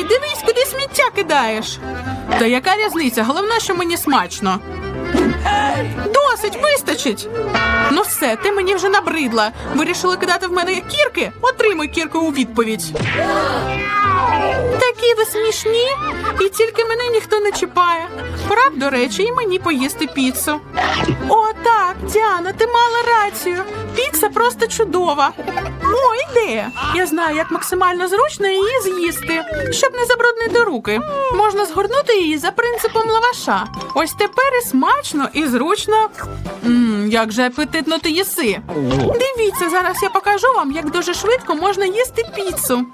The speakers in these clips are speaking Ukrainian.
Ей, дивись, куди сміття кидаєш. Та яка різниця? Головне, що мені смачно. Досить, вистачить. Ну все, ти мені вже набридла. Вирішили кидати в мене кірки? Отримуй кірку у відповідь. Такі ви смішні, і тільки мене ніхто не чіпає. Пора до речі, і мені поїсти піцу. О, так, Діана, ти мала рацію. Піца просто чудова. О, ідея. Я знаю, як максимально зручно її з'їсти, щоб не забруднити руки. Можна згорнути її за принципом лаваша. Ось тепер і смачно, і зручно. Мм, як же апетитно ти їси. Дивіться, зараз я покажу вам, як дуже швидко можна їсти піцу.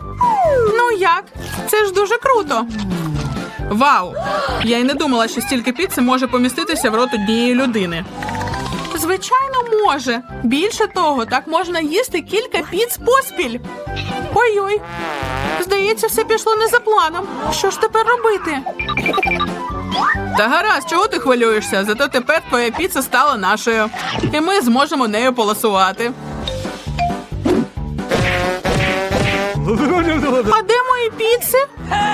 Ну як? Це ж дуже круто. Вау! Я й не думала, що стільки піци може поміститися в рот однієї людини. Звичайно, може. Більше того, так можна їсти кілька піц поспіль. Ой-ой. Здається, все пішло не за планом. Що ж тепер робити? Та гаразд, чого ти хвилюєшся? Зато тепер твоя піца стала нашою. І ми зможемо нею полосувати. А де мої піци?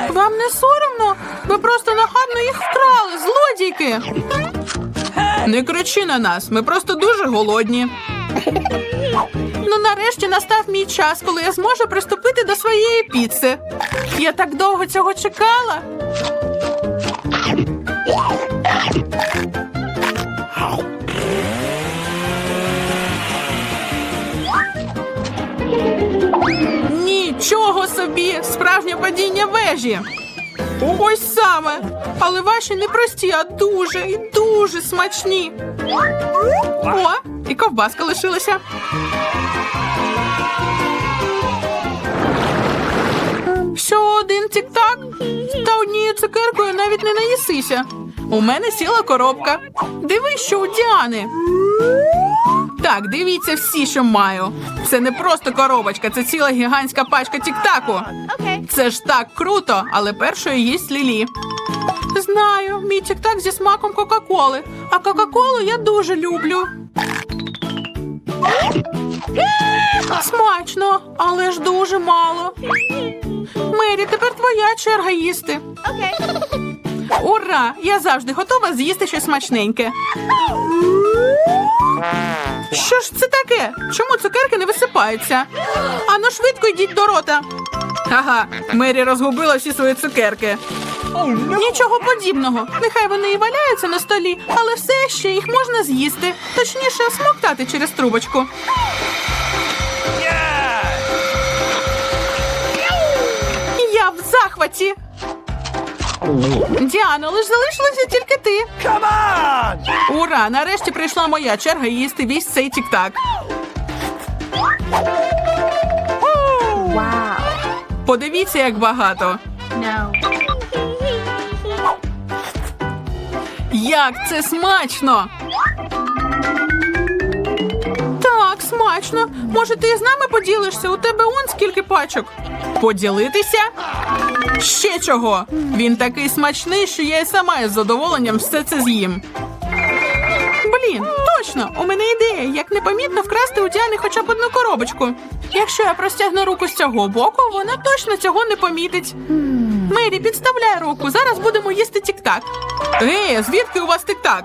Вам не соромно? Ви просто нахабно їх вкрали, злодійки. Не кричи на нас, ми просто дуже голодні. Ну, нарешті настав мій час, коли я зможу приступити до своєї піци. Я так довго цього чекала. Нічого собі! Справжнє падіння вежі. Ось саме. Але ваші не прості, а дуже і дуже смачні. О, і ковбаска лишилася. Що один тік-так? Та однією цукеркою навіть не наїсися. У мене сіла коробка. Дивись, що у Діани. Так, дивіться всі, що маю. Це не просто коробочка, це ціла гігантська пачка тік-таку. Це ж так круто, але першою їсть Лілі. Знаю, мій тік-так зі смаком Кока-Коли. А Кока-Колу я дуже люблю. Смачно, але ж дуже мало. Мері, тепер твоя черга їсти. Ура! Я завжди готова з'їсти щось смачненьке. Що ж це таке? Чому цукерки не висипаються? Ану швидко йдіть до рота. Ага, Мері розгубила всі свої цукерки. Нічого подібного. Нехай вони і валяються на столі, але все ще їх можна з'їсти. Точніше, смоктати через трубочку. Захваті. Діано, лиш залишилася тільки ти. Ура! Нарешті прийшла моя черга їсти весь цей тік-так. Подивіться, як багато. Як це смачно! Смачно. Може, ти з нами поділишся? У тебе он скільки пачок. Поділитися? Ще чого? Він такий смачний, що я і сама із задоволенням все це з'їм. Блін, точно, у мене ідея, як непомітно вкрасти у Діани хоча б одну коробочку. Якщо я простягну руку з цього боку, вона точно цього не помітить. Мері, підставляй руку, зараз будемо їсти тік-так. Ей, звідки у вас тік-так?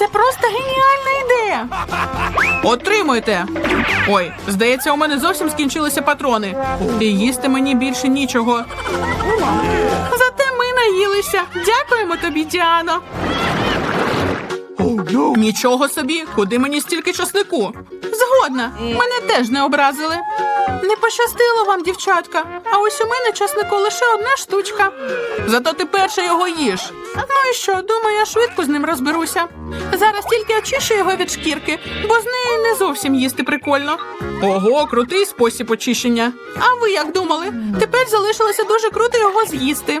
Це просто геніальна ідея. Отримуйте. Ой, здається, у мене зовсім скінчилися патрони. І їсти мені більше нічого. Зате ми наїлися. Дякуємо тобі, Діано. Нічого собі, куди мені стільки часнику? Згодна, мене теж не образили. Не пощастило вам, дівчатка. А ось у мене часнику лише одна штучка. Зато ти перша його їж. Ну і що, думаю, я швидко з ним розберуся. Зараз тільки очищу його від шкірки, бо з неї не зовсім їсти прикольно. Ого, крутий спосіб очищення. А ви як думали? Тепер залишилося дуже круто його з'їсти.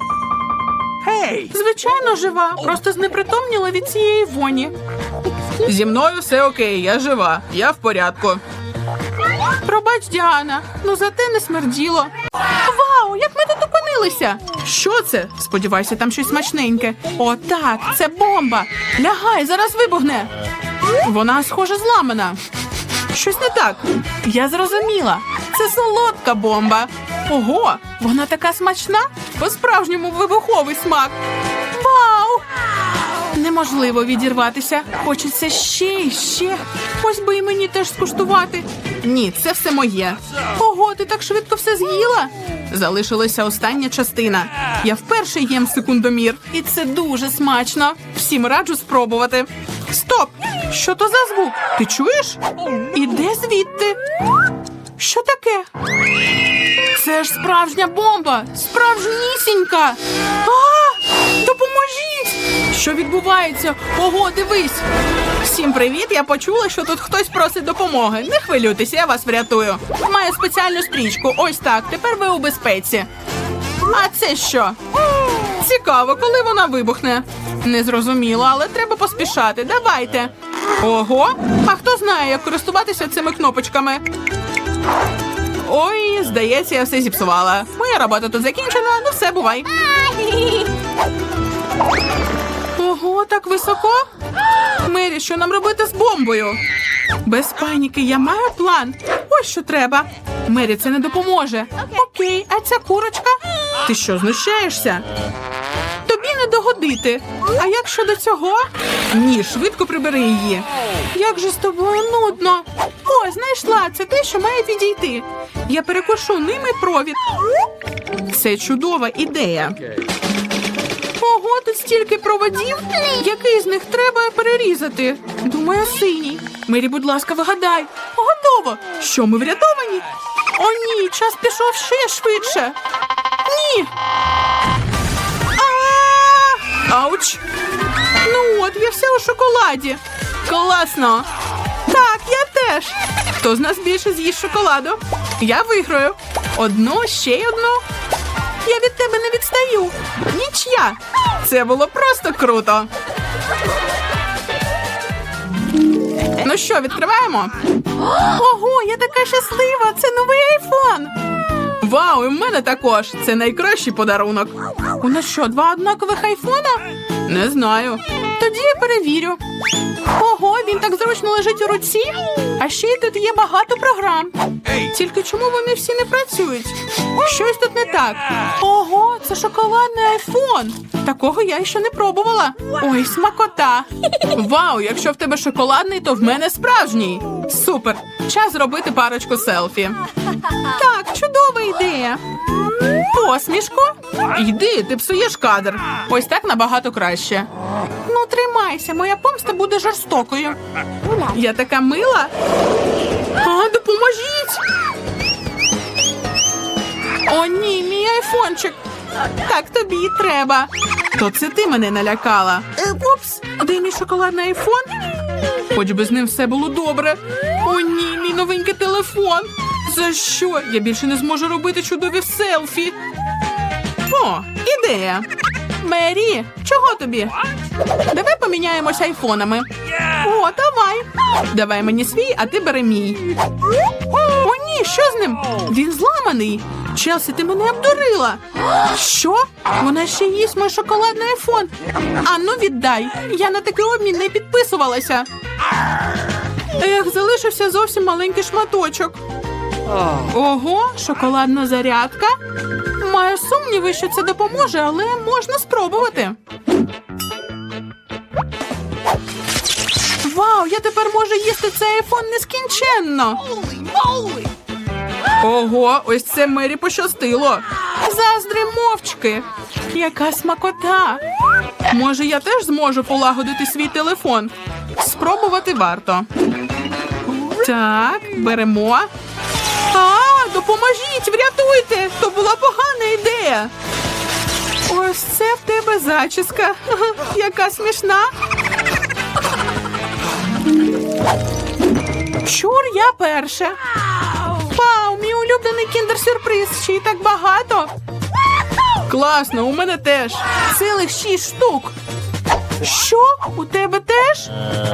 Звичайно, жива. Просто знепритомніла від цієї воні. Зі мною все окей, я жива. Я в порядку. Пробач, Діана, ну зате не смерділо. Вау, як ми тут опинилися? Що це? Сподіваюся, там щось смачненьке. О, так, це бомба. Лягай, зараз вибухне. Вона, схоже, зламана. Щось не так. Я зрозуміла. Це солодка бомба. Ого, вона така смачна. По-справжньому вибуховий смак. Вау! Неможливо відірватися. Хочеться ще і ще. Ось би і мені теж скуштувати. Ні, це все моє. Ого, ти так швидко все з'їла. Залишилася остання частина. Я вперше їм секундомір, і це дуже смачно. Всім раджу спробувати. Стоп! Що то за звук? Ти чуєш? Іде звідти. Що таке? Це ж справжня бомба! Справжнісінька! А! Допоможіть! Що відбувається? Ого, дивись! Всім привіт! Я почула, що тут хтось просить допомоги. Не хвилюйтесь, я вас врятую. Маю спеціальну стрічку. Ось так. Тепер ви у безпеці. А це що? Цікаво, коли вона вибухне. Не зрозуміло, але треба поспішати. Давайте. Ого! А хто знає, як користуватися цими кнопочками? Ой, здається, я все зіпсувала. Моя робота тут закінчена, ну все, бувай. Ого, так високо. Мері, що нам робити з бомбою? Без паніки, я маю план. Ось що треба. Мері, це не допоможе. Окей, а ця курочка? Ти що, знущаєшся? Тобі не догодити. А як щодо цього? Ні, швидко прибери її. Як же з тобою нудно. О, знайшла це те, що має відійти. Я перекушу ними провід. Це чудова ідея. Ого, тут стільки проводів. Який з них треба перерізати? Думаю, синій. Мері, будь ласка, вигадай. Готово. Що ми врятовані? О, ні, час пішов ще швидше. Ні. Ауч! Ну от, я вся у шоколаді. Класно. Так, я теж. Хто з нас більше з'їсть шоколаду? Я виграю. Одну, ще й одну. Я від тебе не відстаю. Нічия. Це було просто круто. Ну що, відкриваємо? Ого, я така щаслива! Це новий айфон. Вау, і в мене також. Це найкращий подарунок. У нас що, два однакових айфона? Не знаю. Тоді я перевірю. Ого, він так зручно лежить у руці. А ще й тут є багато програм. Тільки чому вони всі не працюють? Щось тут не так. Ого, це шоколадний айфон. Такого я ще не пробувала. Ой, смакота. Вау, якщо в тебе шоколадний, то в мене справжній. Супер. Час зробити парочку селфі. Так, чудова ідея. Посмішку? Йди, ти псуєш кадр. Ось так набагато краще. Ну, тримайся, моя помста буде жорстокою. Я така мила. А, допоможіть. О, ні, мій айфончик. Так тобі і треба. То це ти мене налякала. Упс, де мій шоколадний айфон? Хоч би з ним все було добре. О, ні, мій новенький телефон. За що? Я більше не зможу робити чудові селфі. О, ідея. Мері, чого тобі? Давай поміняємося айфонами. О, давай. Давай мені свій, а ти бери мій. О, ні, що з ним? Він зламаний. Челсі, ти мене обдурила. Що? Вона ще їсть мій шоколадний айфон. А ну віддай. Я на такий обмін не підписувалася. Ех, залишився зовсім маленький шматочок. Ого, шоколадна зарядка. Маю сумніви, що це допоможе, але можна спробувати. Вау, я тепер можу їсти цей айфон нескінченно. Ого, ось це Мері пощастило. Заздри мовчки. Яка смакота. Може, я теж зможу полагодити свій телефон. Спробувати варто. Так, беремо. А, допоможіть, врятуйте! То була погана ідея. Ось це в тебе зачіска. Яка смішна. Чур, я перша. Вау, мій улюблений кіндер-сюрприз. Ще й так багато. Класно, у мене теж. Цілих шість штук. Що? У тебе теж?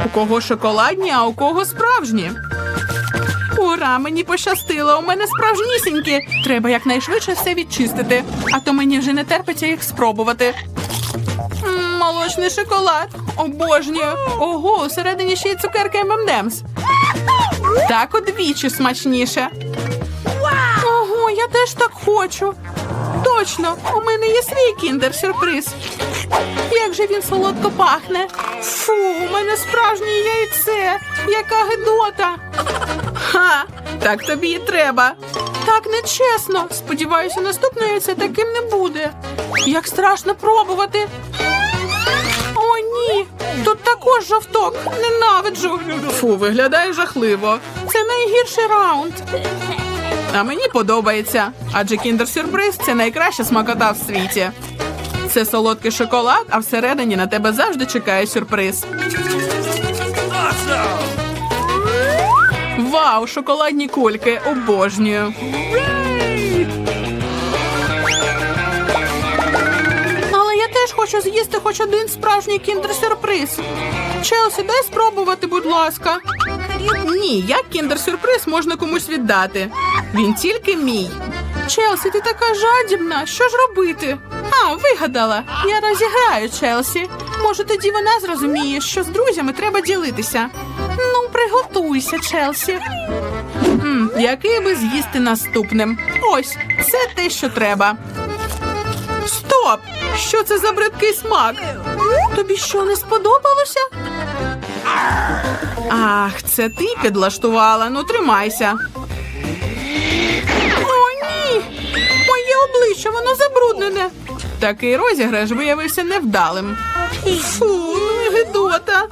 У кого шоколадні, а у кого справжні? Ура, мені пощастило. У мене справжнісінькі. Треба якнайшвидше все відчистити, а то мені вже не терпиться їх спробувати. Молочний шоколад. Обожнюю. Ого, усередині ще й цукерки ММДМС. Так удвічі смачніше. Ого, я теж так хочу. Точно, у мене є свій кіндер-сюрприз. Як же він солодко пахне. Фу, у мене справжнє яйце. Яка гидота. Ха, так тобі і треба. Так нечесно. Сподіваюся, наступне яйце таким не буде. Як страшно пробувати. О, ні! Тут також жовток. Ненавиджу. Фу, виглядає жахливо. Це найгірший раунд. А мені подобається, адже кіндер-сюрприз це найкраща смакота в світі. Це солодкий шоколад, а всередині на тебе завжди чекає сюрприз. Вау, шоколадні кульки, обожнюю. Але я теж хочу з'їсти хоч один справжній кіндер-сюрприз. Челсі, дай спробувати, будь ласка. Ні, як кіндер-сюрприз можна комусь віддати. Він тільки мій. Челсі, ти така жадібна. Що ж робити? А, вигадала. Я розіграю Челсі. Може, тоді вона зрозуміє, що з друзями треба ділитися. Ну, приготуйся, Челсі. М, який би з'їсти наступним? Ось, це те, що треба. Стоп! Що це за бридкий смак? Тобі що не сподобалося? Ах, це ти підлаштувала. Ну тримайся. О, ні! Моє обличчя, воно забруднене. Такий розіграш виявився невдалим. Фу, ну гидота.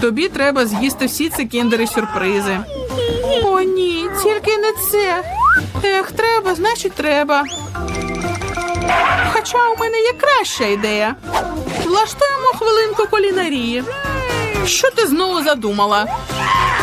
Тобі треба з'їсти всі ці кіндери сюрпризи. О, ні, тільки не це. Ех, треба, значить треба. Хоча у мене є краща ідея. Влаштуємо хвилинку кулінарії. Що ти знову задумала?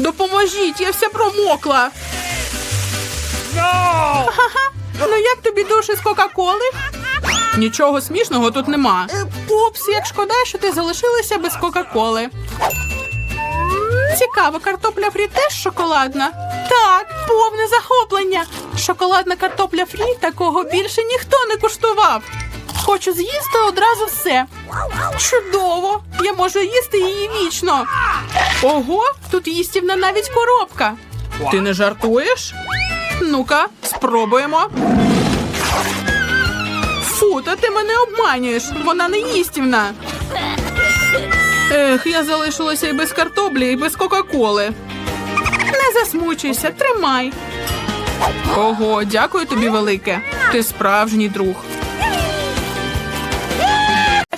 Допоможіть, я вся промокла. Ага. Ну як тобі душі з Кока-Коли? Нічого смішного тут нема. Упс, як шкода, що ти залишилася без Кока-Коли. Цікаво, картопля фрі теж шоколадна? Так, повне захоплення. Шоколадна картопля фрі такого більше ніхто не куштував. Хочу з'їсти одразу все. Чудово! Я можу їсти її вічно. Ого, тут їстівна навіть коробка. Ти не жартуєш? Ну-ка, спробуємо. Фу, та ти мене обманюєш. Вона не їстівна. Ех, я залишилася і без картоплі, і без Кока-Коли. Не засмучуйся, тримай. Ого, дякую тобі велике. Ти справжній друг.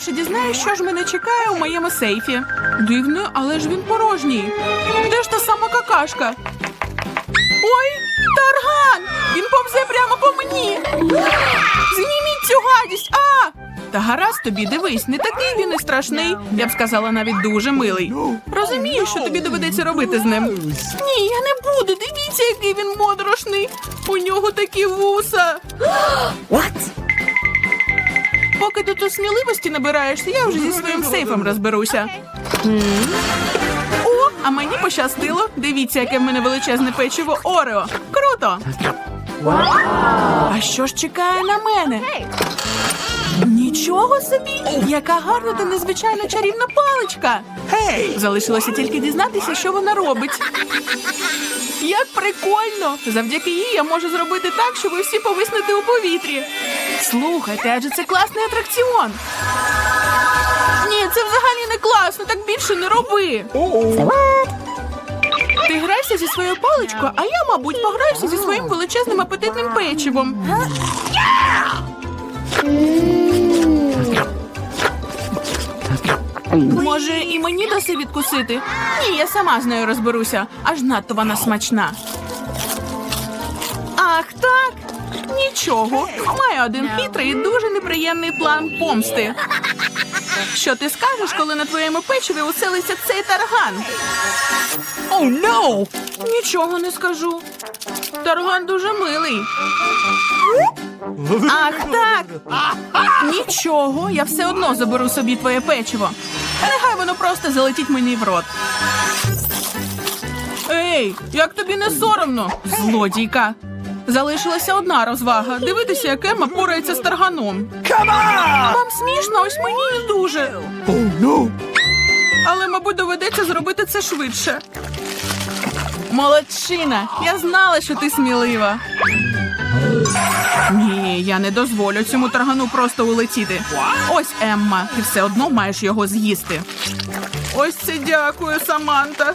Ще дізнаюсь, що ж мене чекає у моєму сейфі. Дивно, але ж він порожній. Де ж та сама какашка? Ой, тарган! Він повзе прямо по мені. Зніміть цю гадість! А! Та гаразд тобі, дивись, не такий він і страшний. Я б сказала, навіть дуже милий. Розумію, що тобі доведеться робити з ним. Ні, я не буду. Дивіться, який він моторошний. У нього такі вуса. Поки ти тут сміливості набираєшся, я вже зі своїм сейфом розберуся. О, а мені пощастило. Дивіться, яке в мене величезне печиво Орео. Круто! А що ж чекає на мене? Нічого собі! Яка гарна та незвичайна чарівна паличка! Гей! Залишилося тільки дізнатися, що вона робить. Як прикольно! Завдяки їй я можу зробити так, що ви всі повиснете у повітрі. Слухайте, адже це класний атракціон. Ні, це взагалі не класно, так більше не роби. Ти грайся зі своєю паличкою, а я, мабуть, пограюся зі своїм величезним апетитним печивом. Може, і мені даси відкусити? Ні, я сама з нею розберуся. Аж надто вона смачна. Ах, так. Нічого. Маю один хитрий і дуже неприємний план помсти. Що ти скажеш, коли на твоєму печиві уселиться цей тарган? Oh no! Нічого не скажу. Тарган дуже милий. Ах, так. Нічого, я все одно заберу собі твоє печиво. Нехай воно просто залетить мені в рот. Ей, як тобі не соромно, злодійка. Залишилася одна розвага. Дивитися, як Емма порається з тарганом. Come on! Вам смішно, ось мені не дуже. Oh no! Але, мабуть, доведеться зробити це швидше. Молодчина! Я знала, що ти смілива. Ні, я не дозволю цьому таргану просто улетіти. Ось Емма, ти все одно маєш його з'їсти. Ось це дякую, Саманта.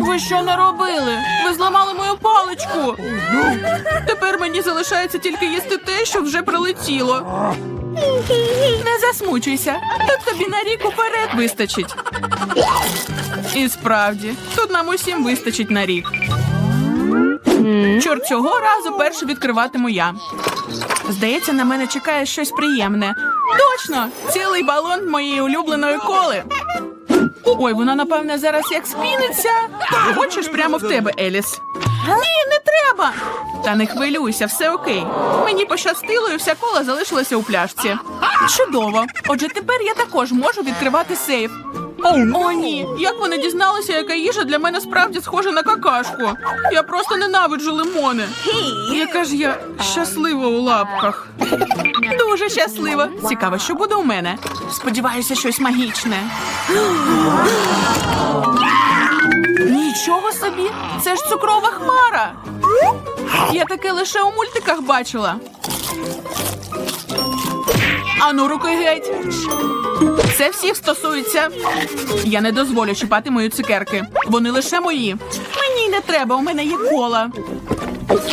Ви що наробили? Ви зламали мою паличку. Тепер мені залишається тільки їсти те, що вже прилетіло. Не засмучуйся. Тут тобі на рік уперед вистачить. І справді, тут нам усім вистачить на рік. Чорт цього разу перше відкриватиму я. Здається, на мене чекає щось приємне. Точно! Цілий балон моєї улюбленої коли. Ой, вона, напевне, зараз як спіниться. Хочеш прямо в тебе, Еліс? Ні, не треба. Та не хвилюйся, все окей. Мені пощастило, і вся кола залишилася у пляшці. Чудово. Отже, тепер я також можу відкривати сейф. О, ні, як вони дізналися, яка їжа для мене справді схожа на какашку. Я просто ненавиджу лимони. Яка ж я щаслива у лапках. Дуже щаслива. Цікаво, що буде у мене. Сподіваюся, щось магічне. Нічого собі, це ж цукрова хмара. Я таке лише у мультиках бачила. Ану, руки геть. Це всіх стосується. Я не дозволю чіпати мої цукерки. Вони лише мої. Мені не треба, у мене є кола.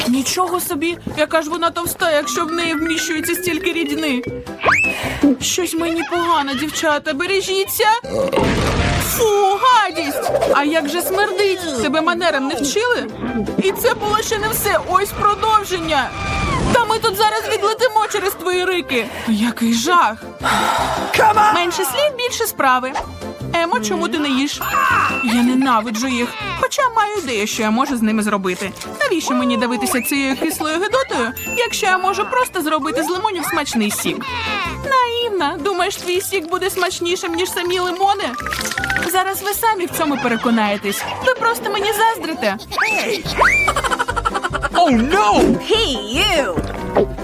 Нічого собі, яка ж вона товста, якщо в неї вміщується стільки рідини. Щось мені погано, дівчата, бережіться. Фу, гадість! А як же смердить? Тебе манерам не вчили? І це було ще не все. Ось продовження. Та ми тут зараз відлетимо через твої рики. Який жах! Менше слів, більше справи. Емо, чому ти не їш? Я ненавиджу їх, хоча маю ідею, що я можу з ними зробити. Навіщо мені дивитися цією кислою гидотою, якщо я можу просто зробити з лимонів смачний сік? Наївна, думаєш, твій сік буде смачнішим, ніж самі лимони? Зараз ви самі в цьому переконаєтесь. Ви просто мені заздрите. Oh no!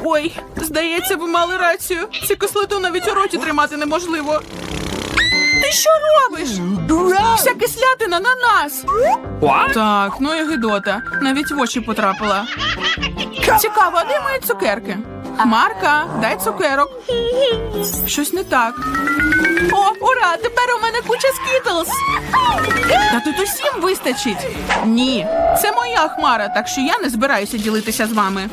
Ой, здається, ви мали рацію. Цю кислоту навіть у роті тримати неможливо. Ти що робиш? Вся кислятина на нас. Так, ну і гидота. Навіть в очі потрапила. Цікаво, а де мої цукерки? Марка, дай цукерок. Щось не так. О, ура! Тепер у мене куча скітлз. Та тут усім вистачить. Ні, це моя хмара, так що я не збираюся ділитися з вами.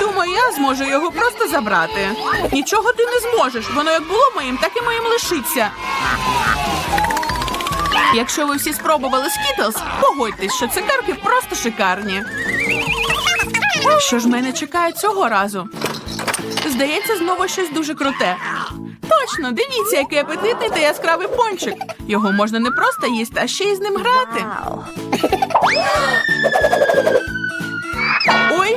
Думаю, я зможу його просто забрати. Нічого ти не зможеш. Воно як було моїм, так і моїм лишиться. Якщо ви всі спробували скітлз, погодьтесь, що цукерки просто шикарні. Що ж мене чекає цього разу? Здається, знову щось дуже круте. Точно, дивіться, який апетитний та яскравий пончик. Його можна не просто їсти, а ще й з ним грати. Ой,